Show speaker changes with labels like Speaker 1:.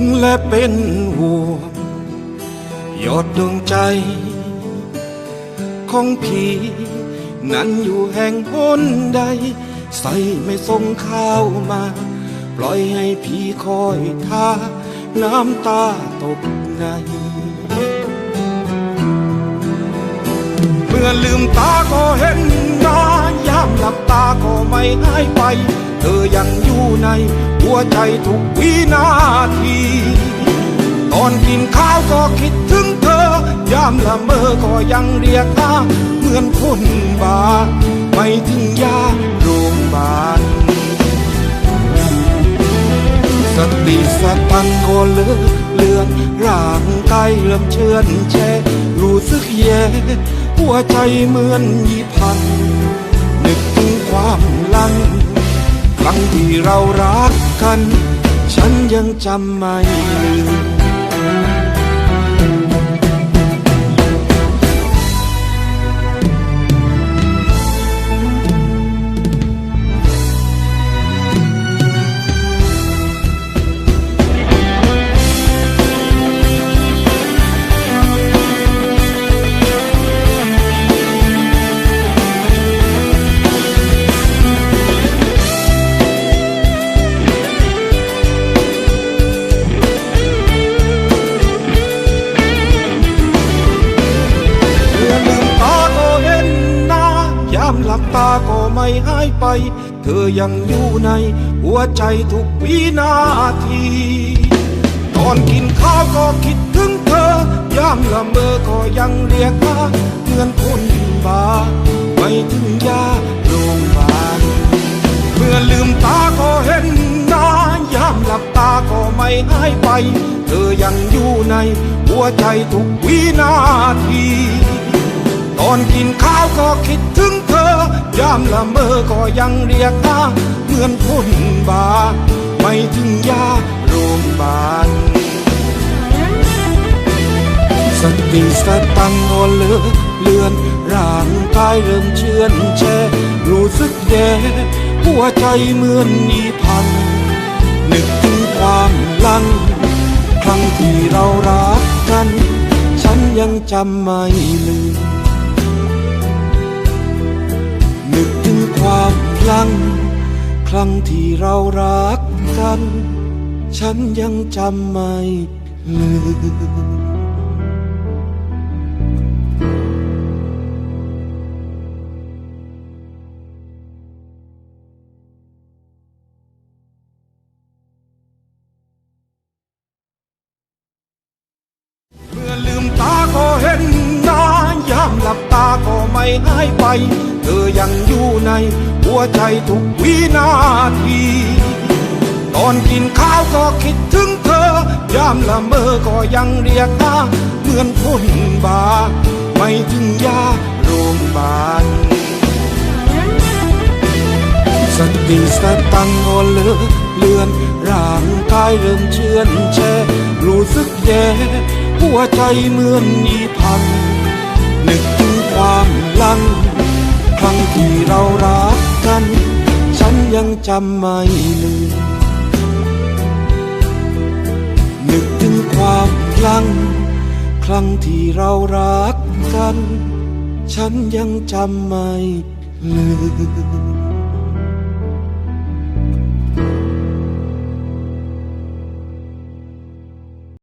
Speaker 1: งและเป็นห่วงยอดดวงใจ ของพี่นั้นอยู่แห่งหนใด ใส่ไม่ส่งข้าวมา ปล่อยให้พี่คอยท่าน้ำตาตกในเมื่อลืมตาก็เห็นนายามหลับตาก็ ไม่หายไป เธอยังอยู่ในหัวใจทุกวินาที ตอนกินข้าวก็คิดถึงเธอ ยามละเมอก็ยังเรียกหาเหมือนคนบาไม่ถึงยาโรงพยาบาลสติสตังก็เลือเลือนร่างกายเริ่มเชือนแช่รู้สึกแย่หัวใจเหมือนยีพัง นึกถึงความลังครั้งที่เรารักกัน ฉันยังจำไม่ลืม หลับตาก็ไม่หายไป เธอยังอยู่ในหัวใจทุกวินาทีตอนกินข้าวก็คิดถึงเธอยามละเมอก็ยังเรียกหาเหมือนคนบาไม่ถึงยาโรงพยาบาลเมื่อลืมตาก็เห็นหน้ายามหลับตาก็ไม่หายไป เธอยังอยู่ในหัวใจทุกวินาที ตอนกินข้าวก็คิดถึง ยามละเมอก็ยังเรียกหาเหมือนคนบา ไม่ถึงยาโรงพยาบาลสติสตังค์ก็เลือนเลือนร่างกายเริ่มเชื่อนแช่รู้สึกแย่หัวใจเหมือนมีพังนึกถึงความลังครั้งที่เรารักกัน ฉันยังจำไม่ลืม ความพลัง ครั้งที่เรารักกัน ฉันยังจำไม่ลืมเมื่อลืมตาก็เห็นหน้ายามหลับตาก็ไม่หายไป อยังอยู่ในหัวใจทุกวินาที ตอนกินข้าวก็คิดถึงเธอ ยามละเมอก็ยังเรียกหาเหมือนคนบา ไม่ถึงยาโรงพยาบาลสติสตังค์ก็เลือเลือน ร่างกายเริ่มเชื่อนแช่รู้สึกแย่หัวใจเหมือนมีพังนึกถึงความลัง ครั้งที่เรารักกัน ฉันยังจำไม่ลืมนึกถึงความคลังครั้งที่เรารักกัน ฉันยังจำไม่ลืม